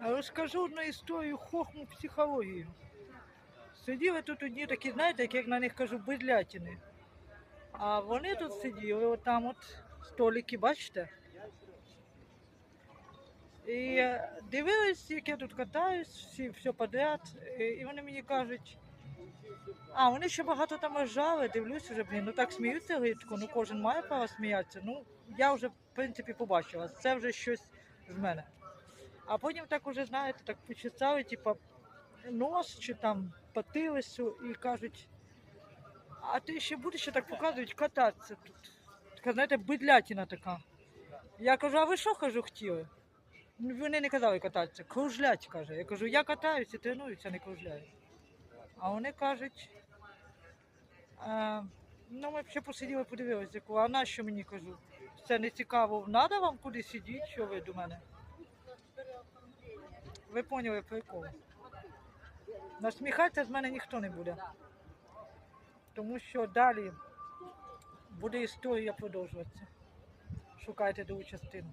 Розкажу одну історію хохму психологію. Сиділи тут одні такі, знаєте, як на них кажу, бидлятини. А вони тут сиділи, отам от столики, бачите? І дивились, як я тут катаюсь, всі все подряд. І вони мені кажуть, а вони ще багато там ржали, дивлюсь вже, блін, ну так сміються гидко, ну кожен має право сміятися. Ну, я вже, в принципі, побачила, це вже щось з мене. А потім так уже, знаєте, так почесали, типа, нос чи там потилицю і кажуть, а ти ще будеш ще так показують кататися тут. Така, знаєте, бидлятина така. Я кажу, а ви що кажу, хотіли? Ну, Вони не казали кататися, кружлять, каже. Я кажу, я катаюся, тренуюся, не кружляю. А вони кажуть, ну ми ще посиділи, подивилися, а на що мені кажу? Це не цікаво, треба вам куди сидіти, що ви до мене? Ви поняли прикол. Насміхатися з мене ніхто не буде. Тому що далі буде історія продовжуватися. Шукайте другу частину.